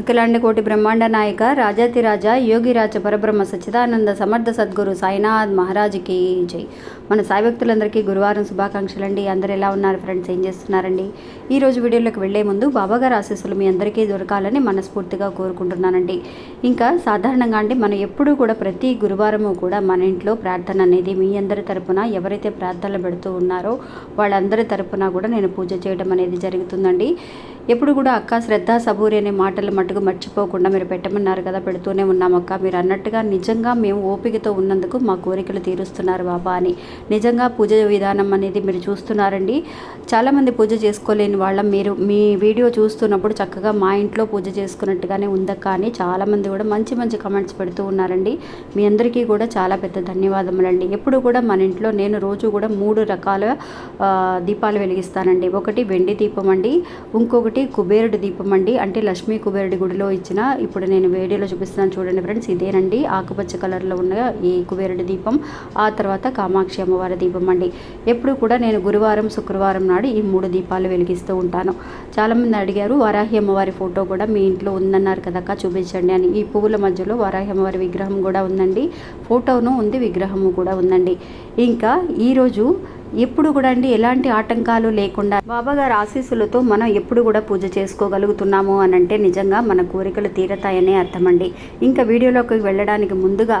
అఖిలాండ కోటి బ్రహ్మాండ నాయక రాజాతిరాజా యోగిరాజ పరబ్రహ్మ సచ్చిదానంద సమర్థ సద్గురు సాయినాథ్ మహారాజుకి జై. మన సాయి భక్తులందరికీ గురువారం శుభాకాంక్షలు అండి అందరు ఎలా ఉన్నారు ఫ్రెండ్స్? ఏం చేస్తున్నారండి? ఈ రోజు వీడియోలోకి వెళ్ళే ముందు బాబాగారు ఆశీస్సులు మీ అందరికీ దొరకాలని మనస్ఫూర్తిగా కోరుకుంటున్నానండి. ఇంకా సాధారణంగా అంటే మనం ఎప్పుడూ కూడా ప్రతి గురువారము కూడా మన ఇంట్లో ప్రార్థన అనేది మీ అందరి తరపున ఎవరైతే ప్రార్థనలు పెడుతూ ఉన్నారో వాళ్ళందరి తరపున కూడా నేను పూజ చేయడం అనేది జరుగుతుందండి. ఎప్పుడు కూడా అక్క శ్రద్ధ సబూరి అనే మాటలు మటుకు మర్చిపోకుండా మీరు పెట్టమన్నారు కదా పెడుతూనే ఉన్నాం అక్క. మీరు అన్నట్టుగా నిజంగా మేము ఓపికతో ఉన్నందుకు మా కోరికలు తీరుస్తున్నారు బాబా అని. నిజంగా పూజ విధానం అనేది మీరు చూస్తున్నారండి. చాలామంది పూజ చేసుకోలేని వాళ్ళ. మీరు మీ వీడియో చూస్తున్నప్పుడు చక్కగా మా ఇంట్లో పూజ చేసుకున్నట్టుగానే ఉందక్క అని చాలామంది కూడా మంచి మంచి కమెంట్స్ పెడుతూ ఉన్నారండి. మీ అందరికీ కూడా చాలా పెద్ద ధన్యవాదములండి. ఎప్పుడు కూడా మన ఇంట్లో నేను రోజు కూడా మూడు రకాల దీపాలు వెలిగిస్తానండి. ఒకటి వెండి దీపం అండి. ఇంకొకటి కుబేరుడి దీపం అండి. అంటే లక్ష్మీ కుబేరుడి గుడిలో ఇచ్చిన ఇప్పుడు నేను వీడియోలో చూపిస్తున్నాను చూడండి ఫ్రెండ్స్ ఇదేనండి. ఆకుపచ్చ కలర్లో ఉన్న ఈ కుబేరుడి దీపం ఆ తర్వాత కామాక్షి అమ్మవారి దీపం అండి. ఎప్పుడు కూడా నేను గురువారం శుక్రవారం నాడు ఈ మూడు దీపాలు వెలిగిస్తూ ఉంటాను. చాలామంది అడిగారు వరాహి అమ్మవారి ఫోటో కూడా మీ ఇంట్లో ఉందన్నారు కదక్క చూపించండి అని. ఈ పువ్వుల మధ్యలో వరాహి అమ్మవారి విగ్రహం కూడా ఉందండి. ఫోటోను ఉంది విగ్రహము కూడా ఉందండి. ఇంకా ఈరోజు ఎప్పుడు కూడా అండి ఎలాంటి ఆటంకాలు లేకుండా బాబాగారి ఆశీస్సులతో మనం ఎప్పుడు కూడా పూజ చేసుకోగలుగుతున్నాము అని అంటే నిజంగా మన కోరికలు తీరతాయనే అర్థమండి. ఇంకా వీడియోలోకి వెళ్ళడానికి ముందుగా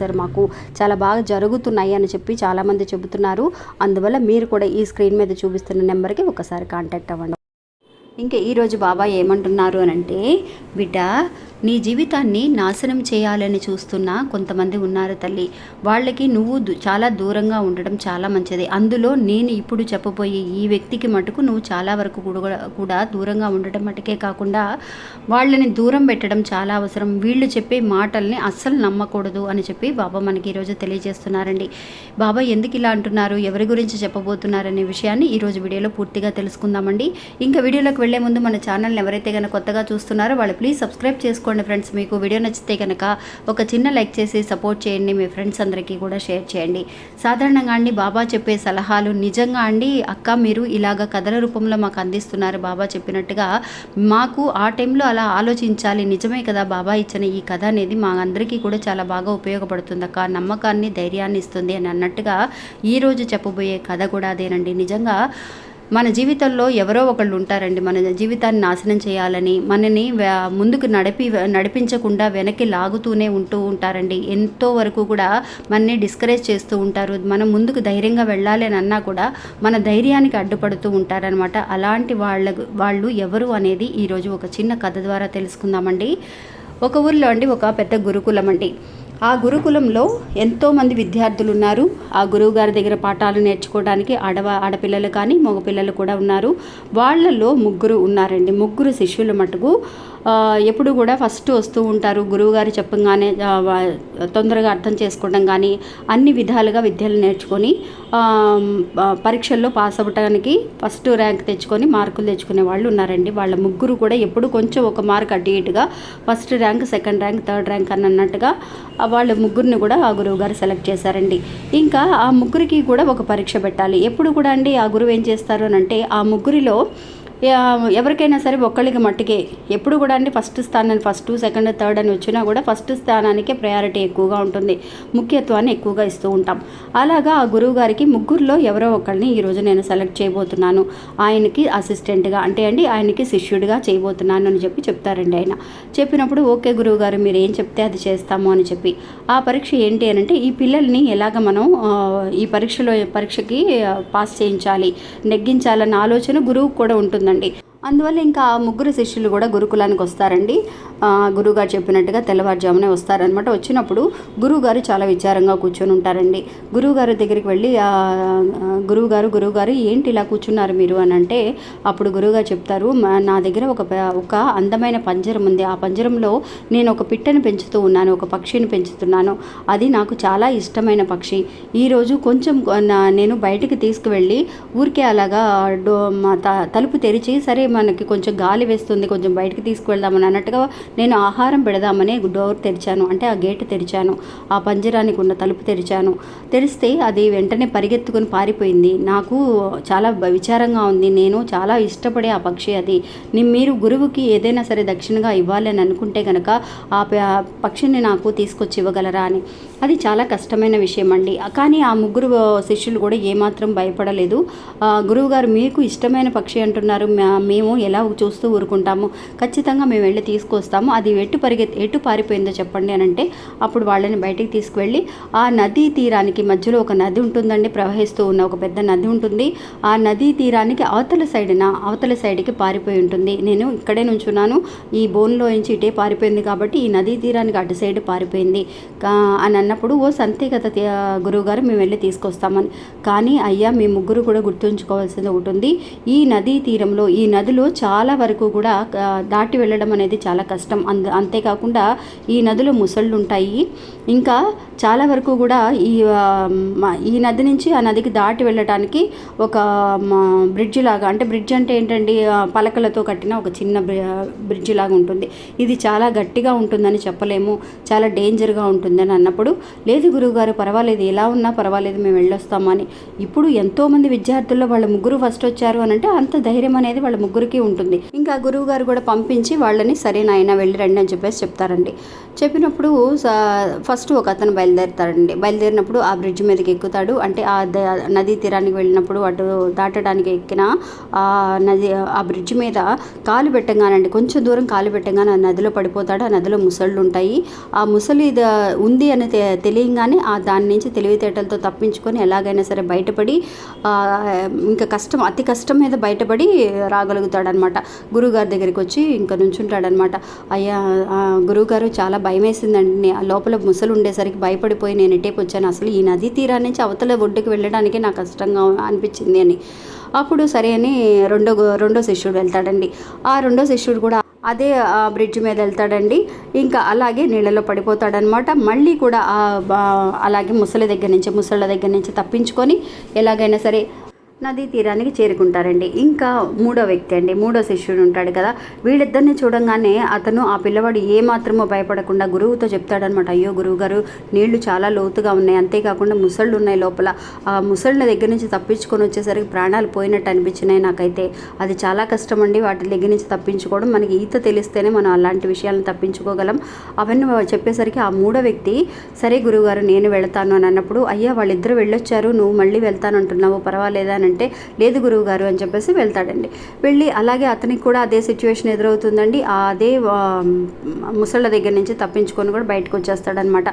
చేశారు మాకు చాలా బాగా జరుగుతున్నాయి అని చెప్పి చాలామంది చెబుతున్నారు. అందువల్ల మీరు కూడా ఈ స్క్రీన్ మీద చూపిస్తున్న నెంబర్కి ఒకసారి కాంటాక్ట్ అవ్వండి. ఇంకా ఈరోజు బాబా ఏమంటున్నారు అని అంటే బిడ్డ నీ జీవితాన్ని నాశనం చేయాలని చూస్తున్న కొంతమంది ఉన్నారు తల్లి. వాళ్ళకి నువ్వు చాలా దూరంగా ఉండడం చాలా మంచిది. అందులో నేను ఇప్పుడు చెప్పబోయే ఈ వ్యక్తికి మటుకు నువ్వు చాలా వరకు కూడా కూడా దూరంగా ఉండటం మటుకే కాకుండా వాళ్ళని దూరం పెట్టడం చాలా అవసరం. వీళ్ళు చెప్పే మాటల్ని అస్సలు నమ్మకూడదు అని చెప్పి బాబా మనకి ఈరోజు తెలియజేస్తున్నారండి. బాబా ఎందుకు ఇలా అంటున్నారు? ఎవరి గురించి చెప్పబోతున్నారనే విషయాన్ని ఈరోజు వీడియోలో పూర్తిగా తెలుసుకుందామండి. ఇంకా వీడియోలోకి వెళ్ళే ముందు మన ఛానల్ని ఎవరైతే కనుక కొత్తగా చూస్తున్నారో వాళ్ళు ప్లీజ్ సబ్స్క్రైబ్ చేసుకోండి. ఫ్రెండ్స్. మీకు వీడియో నచ్చితే కనుక ఒక చిన్న లైక్ చేసి సపోర్ట్ చేయండి. మీ ఫ్రెండ్స్ అందరికీ కూడా షేర్ చేయండి. సాధారణంగా అండి బాబా చెప్పే సలహాలు నిజంగా అండి? అక్క మీరు ఇలాగ కథల రూపంలో మాకు అందిస్తున్నారు బాబా చెప్పినట్టుగా మాకు ఆ టైంలో అలా ఆలోచించాలి. నిజమే కదా బాబా ఇచ్చిన ఈ కథ అనేది మా అందరికీ కూడా చాలా బాగా ఉపయోగపడుతుంది అక్క. నమ్మకాన్ని ధైర్యాన్ని ఇస్తుంది అని అన్నట్టుగా ఈరోజు చెప్పబోయే కథ కూడా అదేనండి. నిజంగా మన జీవితంలో ఎవరో ఒకళ్ళు ఉంటారండి. మన జీవితాన్ని నాశనం చేయాలని మనని ముందుకు నడిపి నడిపించకుండా వెనక్కి లాగుతూనే ఉంటూ ఉంటారండి. ఎంతో వరకు కూడా మనని డిస్కరేజ్ చేస్తూ ఉంటారు. మనం ముందుకు ధైర్యంగా వెళ్ళాలి అని అన్నా కూడా మన ధైర్యానికి అడ్డుపడుతూ ఉంటారనమాట అలాంటి వాళ్ళ వాళ్ళు ఎవరు అనేది ఈరోజు ఒక చిన్న కథ ద్వారా తెలుసుకుందామండి. ఒక ఊర్లో అండి ఒక పెద్ద గురుకులం అండి. ఆ గురుకులంలో ఎంతోమంది విద్యార్థులు ఉన్నారు ఆ గురువు గారి దగ్గర పాఠాలు నేర్చుకోవడానికి ఆడవ ఆడపిల్లలు కానీ మగపిల్లలు కూడా ఉన్నారు. వాళ్ళల్లో ముగ్గురు ఉన్నారండి. ముగ్గురు శిష్యులు మటుకు. ఎప్పుడు కూడా ఫస్ట్ వస్తూ ఉంటారు. గురువుగారు చెప్పగానే తొందరగా అర్థం చేసుకోవడం కానీ అన్ని విధాలుగా విద్యలు నేర్చుకొని పరీక్షల్లో పాస్ అవ్వడానికి ఫస్ట్ ర్యాంక్ తెచ్చుకొని మార్కులు తెచ్చుకునే వాళ్ళు ఉన్నారండి. వాళ్ళ ముగ్గురు కూడా ఎప్పుడు కొంచెం ఒక మార్క్ అటు ఇటుగా first rank second rank third rank అని అన్నట్టుగా వాళ్ళ ముగ్గురిని కూడా ఆ గురువు గారు సెలెక్ట్ చేశారండి. ఇంకా ఆ ముగ్గురికి కూడా ఒక పరీక్ష పెట్టాలి. ఎప్పుడు కూడా అండి ఆ గురువు ఏం చేస్తారు అని అంటే ఆ ముగ్గురిలో ఎవరికైనా సరే ఒక్కళ్ళకి మట్టుకే. ఎప్పుడు కూడా అండి ఫస్ట్ స్థానాన్ని ఫస్ట్ సెకండ్ థర్డ్ అని వచ్చినా కూడా ఫస్ట్ స్థానానికే ప్రయారిటీ ఎక్కువగా ఉంటుంది. ముఖ్యత్వాన్ని ఎక్కువగా ఇస్తూ ఉంటాం. అలాగా ఆ గురువు గారికి ముగ్గురులో ఎవరో ఒకరిని ఈరోజు నేను సెలెక్ట్ చేయబోతున్నాను. ఆయనకి అసిస్టెంట్గా అంటే అండి ఆయనకి శిష్యుడిగా చేయబోతున్నాను అని చెప్పి చెప్తారండి ఆయన. చెప్పినప్పుడు ఓకే గురువు గారు మీరు ఏం చెప్తే అది చేస్తాము అని చెప్పి. ఆ పరీక్ష ఏంటి అని అంటే ఈ పిల్లల్ని ఎలాగ మనం ఈ పరీక్షలో పరీక్షకి పాస్ చేయించాలి నెగ్గించాలన్న ఆలోచన గురువుకు కూడా ఉంటుంది ఉంటుందండి. అందువల్ల ఇంకా ఆ ముగ్గురు శిష్యులు కూడా గురుకులానికి వస్తారండి. గురువుగారు చెప్పినట్టుగా తెల్లవారుజామునే వస్తారనమాట వచ్చినప్పుడు గురువుగారు చాలా విచారంగా కూర్చొని ఉంటారండి. గురువుగారు దగ్గరికి వెళ్ళి గురువుగారు గురువుగారు ఏంటి ఇలా కూర్చున్నారు మీరు అని అంటే అప్పుడు గురువుగారు చెప్తారు నా దగ్గర ఒక ఒక అందమైన పంజరం ఉంది. ఆ పంజరంలో నేను ఒక పిట్టను పెంచుతూ ఉన్నాను ఒక పక్షిని పెంచుతున్నాను. అది నాకు చాలా ఇష్టమైన పక్షి. ఈరోజు కొంచెం నా- నేను బయటికి తీసుకువెళ్ళి ఊరికే అలాగా డో త- తలుపు తెరిచి సరే మనకి కొంచెం గాలి వేస్తుంది కొంచెం బయటికి తీసుకువెళ్దామని అన్నట్టుగా నేను ఆహారం పెడదామని డోర్ తెరిచాను. అంటే ఆ గేట్ తెరిచాను. ఆ పంజరానికి ఉన్న తలుపు తెరిచాను. తెరిస్తే అది వెంటనే పరిగెత్తుకుని పారిపోయింది. నాకు చాలా విచారంగా ఉంది. నేను చాలా ఇష్టపడే ఆ పక్షి అది. మీరు గురువుకి ఏదైనా సరే దక్షిణగా ఇవ్వాలి అని అనుకుంటే కనుక ఆ ప- పక్షిని నాకు తీసుకొచ్చి ఇవ్వగలరా అని. అది చాలా కష్టమైన విషయం అండి కానీ ఆ ముగ్గురు శిష్యులు కూడా ఏమాత్రం భయపడలేదు. ఆ, గురువుగారు మీకు ఇష్టమైన పక్షి అంటున్నారు. మా- మేము ఎలా చూస్తూ ఊరుకుంటాము ఖచ్చితంగా మేము వెళ్ళి తీసుకొస్తాము. అది ఎటు పరిగెత్తి ఎటు పారిపోయిందో చెప్పండి అని అంటే అప్పుడు వాళ్ళని బయటికి తీసుకువెళ్ళి ఆ నదీ తీరానికి మధ్యలో ఒక నది ఉంటుందండి ప్రవహిస్తూ ఉన్న ఒక పెద్ద నది ఉంటుంది. ఆ నదీ తీరానికి అవతల సైడ్న అవతల సైడ్కి పారిపోయి ఉంటుంది. నేను ఇక్కడే నుంచున్నాను. ఈ బోన్లో నుంచి ఇటే పారిపోయింది కాబట్టి ఈ నదీ తీరానికి అటు సైడ్ పారిపోయింది. అని అన్నప్పుడు ఓ సంతే కదా గారు గురువుగారు మేము వెళ్ళి తీసుకొస్తామని. కానీ అయ్యా మీ ముగ్గురు కూడా గుర్తుంచుకోవాల్సింది ఒకటి ఉంది. ఈ నదీ తీరంలో ఈ నది నదులు చాలా వరకు కూడా దాటి వెళ్ళడం అనేది చాలా కష్టం. అంతేకాకుండా ఈ నదులు ముసళ్ళు ఉంటాయి ఇంకా చాలా వరకు కూడా ఈ ఈ నది నుంచి ఆ నదికి దాటి వెళ్ళటానికి ఒక బ్రిడ్జ్ లాగా అంటే బ్రిడ్జ్ అంటే ఏంటండి పలకలతో కట్టిన ఒక చిన్న బ్రిడ్జ్ లాగా ఉంటుంది. ఇది చాలా గట్టిగా ఉంటుందని చెప్పలేము చాలా డేంజర్గా ఉంటుందని అన్నప్పుడు లేదు గురువుగారు పర్వాలేదు ఎలా ఉన్నా పర్వాలేదు మేము వెళ్ళొస్తామని ఇప్పుడు ఎంతోమంది విద్యార్థుల్లో వాళ్ళ ముగ్గురు ఫస్ట్ వచ్చారు అని అంటే అంత ధైర్యం అనేది వాళ్ళ ముగ్గురికి ఉంటుంది. ఇంకా గురువు గారు కూడా పంపించి వాళ్ళని సరే నాయన వెళ్ళి రండి అని చెప్పేసి చెప్తారండి. చెప్పినప్పుడు స- ఫస్ట్ ఒక అతను బయలు బయలుదేరుతాడండి. బయలుదేరినప్పుడు ఆ బ్రిడ్జ్ మీదకి ఎక్కుతాడు. అంటే ఆ ద- నదీ తీరానికి వెళ్ళినప్పుడు అటు దాటడానికి ఎక్కిన ఆ నది ఆ బ్రిడ్జ్ మీద కాలు పెట్టగానండి కొంచెం దూరం కాలు పెట్టగానే ఆ నదిలో పడిపోతాడు. ఆ నదిలో ముసళ్ళు ఉంటాయి ఆ ముసలి ఉంది అని తె- తెలియంగానే ఆ దాని నుంచి తెలివితేటలతో తప్పించుకొని ఎలాగైనా సరే బయటపడి ఇంకా కష్టం అతి కష్టం మీద బయటపడి రాగలుగుతాడనమాట. గురువుగారి దగ్గరికి వచ్చి ఇంకా నుంచుంటాడనమాట. అయ్యా గురువుగారు చాలా భయం వేసిందండి ఆ లోపల ముసలు ఉండేసరికి భయపడిపోయి నేను ఇటేపు వచ్చాను అసలు ఈ నదీ తీరా నుంచి అవతల ఒడ్డుకు వెళ్ళడానికి నాకు కష్టంగా అనిపించింది అని. అప్పుడు సరే అని రెండో రెండో శిష్యుడు వెళ్తాడండి. ఆ రెండో శిష్యుడు కూడా అదే ఆ బ్రిడ్జ్ మీద వెళ్తాడండి. ఇంకా అలాగే నీళ్ళలో పడిపోతాడనమాట. మళ్ళీ కూడా అలాగే ముసలి దగ్గర నుంచి ముసళ్ళ దగ్గర నుంచి తప్పించుకొని ఎలాగైనా సరే నదీ తీరానికి చేరుకుంటారండి. ఇంకా మూడో వ్యక్తి అండి. మూడో శిష్యుడు ఉంటాడు కదా. వీళ్ళిద్దరిని చూడంగానే అతను ఆ పిల్లవాడు ఏ మాత్రమో భయపడకుండా గురువుతో చెప్తాడనమాట అయ్యో గురువు గారు నీళ్ళు చాలా లోతుగా ఉన్నాయి. అంతేకాకుండా ముసళ్ళు ఉన్నాయి లోపల. ఆ ముసళ్ళ దగ్గర నుంచి తప్పించుకొని వచ్చేసరికి ప్రాణాలు పోయినట్టు అనిపించినాయి నాకైతే. అది చాలా కష్టం అండి వాటి దగ్గర నుంచి తప్పించుకోవడం. మనకి ఈత తెలిస్తేనే మనం అలాంటి విషయాలను తప్పించుకోగలం. అవన్నీ చెప్పేసరికి ఆ మూడో వ్యక్తి సరే గురువుగారు నేను వెళతాను అని అన్నప్పుడు అయ్యా వాళ్ళిద్దరు వెళ్ళొచ్చారు. నువ్వు మళ్ళీ వెళ్తానంటున్నావు. పర్వాలేదా అని అంటే లేదు గురువుగారు అని చెప్పేసి వెళ్తాడండి. వెళ్ళి అలాగే అతనికి కూడా అదే సిచ్యువేషన్ ఎదురవుతుందండి. అదే ముసళ్ళ దగ్గర నుంచి తప్పించుకొని కూడా బయటకు వచ్చేస్తాడనమాట.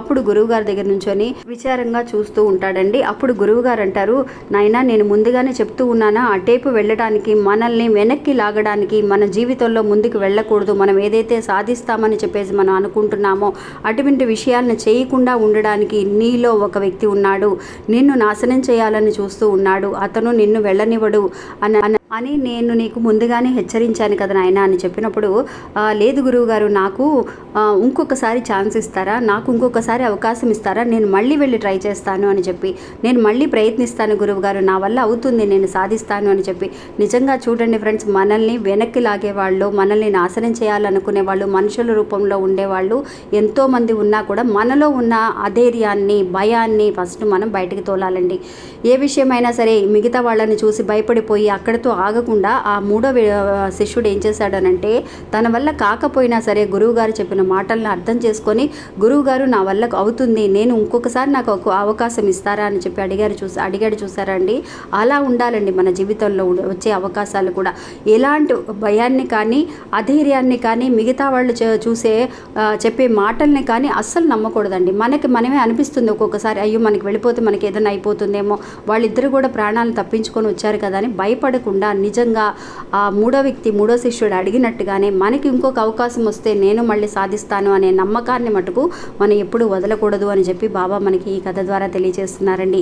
అప్పుడు గురువు గారి దగ్గర నుంచొని విచారంగా చూస్తూ ఉంటాడండి. అప్పుడు గురువు గారు అంటారు నాయనా నేను ముందుగానే చెప్తూ ఉన్నానా? అటేపు వెళ్ళడానికి మనల్ని వెనక్కి లాగడానికి మన జీవితంలో ముందుకు వెళ్ళకూడదు. మనం ఏదైతే సాధిస్తామని చెప్పేసి మనం అనుకుంటున్నామో అటువంటి విషయాలను చేయకుండా ఉండడానికి నీలో ఒక వ్యక్తి ఉన్నాడు. నిన్ను నాశనం చేయాలని చూస్తూ ఉన్నాడు. అతను నిన్ను వెళ్ళనివ్వడు అని అని- నేను నీకు ముందుగానే హెచ్చరించాను కదా నాయన అని చెప్పినప్పుడు లేదు గురువుగారు నాకు ఇంకొకసారి ఛాన్స్ ఇస్తారా? నాకు ఇంకొకసారి అవకాశం ఇస్తారా? నేను మళ్ళీ వెళ్ళి ట్రై చేస్తాను అని చెప్పి నేను మళ్ళీ ప్రయత్నిస్తాను గురువుగారు నా వల్ల అవుతుంది నేను సాధిస్తాను అని చెప్పి నిజంగా చూడండి ఫ్రెండ్స్ మనల్ని వెనక్కి లాగేవాళ్ళు మనల్ని నాశనం చేయాలనుకునే వాళ్ళు మనుషుల రూపంలో ఉండేవాళ్ళు ఎంతోమంది ఉన్నా కూడా మనలో ఉన్న అధైర్యాన్ని భయాన్ని ఫస్ట్ మనం బయటకు తోలాలండి. ఏ విషయమైనా సరే మిగతా వాళ్ళని చూసి భయపడిపోయి అక్కడితో ఆగకుండా ఆ మూడో శిష్యుడు ఏం చేశాడనంటే తన వల్ల కాకపోయినా సరే గురువుగారు చెప్పిన మాటలను అర్థం చేసుకొని గురువుగారు నా వల్ల అవుతుంది నేను ఇంకొకసారి నాకు ఒక అవకాశం ఇస్తారా అని చెప్పి అడిగారు చూసి అడిగాడు చూసారా అండి? అలా ఉండాలండి మన జీవితంలో ఉండే- వచ్చే అవకాశాలు కూడా. ఎలాంటి భయాన్ని కానీ అధైర్యాన్ని కానీ మిగతా వాళ్ళు చూసే చెప్పే మాటల్ని కానీ అస్సలు నమ్మకూడదండి. మనకి మనమే అనిపిస్తుంది ఒక్కొక్కసారి అయ్యో మనకి వెళ్ళిపోతే మనకి ఏదైనా అయిపోతుందేమో వాళ్ళిద్దరు కూడా ప్రాణాలను తప్పించుకొని వచ్చారు కదా అని భయపడకుండా నిజంగా ఆ మూడో వ్యక్తి మూడో శిష్యుడు అడిగినట్టుగానే మనకి ఇంకొక అవకాశం వస్తే నేను మళ్ళీ సాధిస్తాను అనే నమ్మకాన్ని మటుకు మనం ఎప్పుడు వదలకూడదు అని చెప్పి బాబా మనకి ఈ కథ ద్వారా తెలియజేస్తున్నారండి.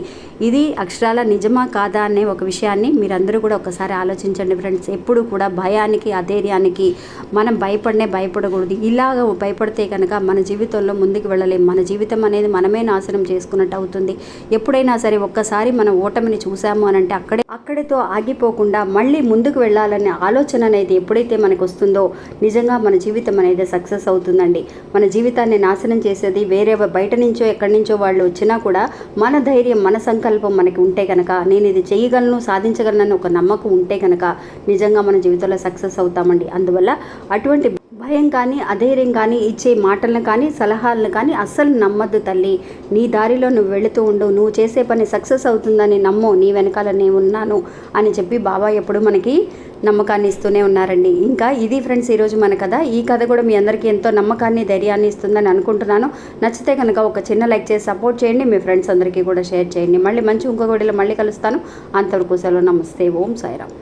ఇది అక్షరాల నిజమా కాదా అనే ఒక విషయాన్ని మీరందరూ కూడా ఒకసారి ఆలోచించండి ఫ్రెండ్స్. ఎప్పుడు కూడా భయానికి అధైర్యానికి మనం భయపడనే భయపడకూడదు. ఇలాగ భయపడితే కనుక మన జీవితంలో ముందుకు వెళ్ళలేం. మన జీవితం అనేది మనమే నాశనం చేసుకున్నట్టు అవుతుంది. ఎప్పుడైనా సరే ఒక్కసారి మనం ఓటమిని చూసాము అని అంటే అక్కడే అక్కడితో ఆగిపోకుండా మళ్ళీ ముందుకు వెళ్ళాలనే ఆలోచన అనేది ఎప్పుడైతే మనకు వస్తుందో నిజంగా మన జీవితం అనేది సక్సెస్ అవుతుందండి. మన జీవితాన్ని నాశనం చేసేది వేరే బయట నుంచో ఎక్కడి నుంచో వాళ్ళు వచ్చినా కూడా మన ధైర్యం మన సంకల్పం మనకి ఉంటే కనుక నేను ఇది చేయగలను సాధించగలను ఒక నమ్మకం ఉంటే కనుక నిజంగా మన జీవితంలో సక్సెస్ అవుతామండి. అందువల్ల అటువంటి భయం కానీ అధైర్యం కానీ ఇచ్చే మాటలను కానీ సలహాలను కానీ అస్సలు నమ్మద్దు తల్లి. నీ దారిలో నువ్వు వెళుతూ ఉండు. నువ్వు చేసే పని సక్సెస్ అవుతుందని నమ్ము. నీ వెనకాల నేను ఉన్నాను అని చెప్పి బాబా ఎప్పుడు మనకి నమ్మకాన్ని ఇస్తూనే ఉన్నారండి. ఇంకా ఇది ఫ్రెండ్స్ ఈరోజు మన కథ. ఈ కథ కూడా మీ అందరికీ ఎంతో నమ్మకాన్ని ధైర్యాన్ని ఇస్తుందని అనుకుంటున్నాను. నచ్చితే కనుక ఒక చిన్న లైక్ చేసి సపోర్ట్ చేయండి. మీ ఫ్రెండ్స్ అందరికీ కూడా షేర్ చేయండి. మళ్ళీ మంచి ఇంకొక వీడియోలో మళ్ళీ కలుస్తాను. అంతవరకు సెలవు. నమస్తే. ఓం సాయిరామ్.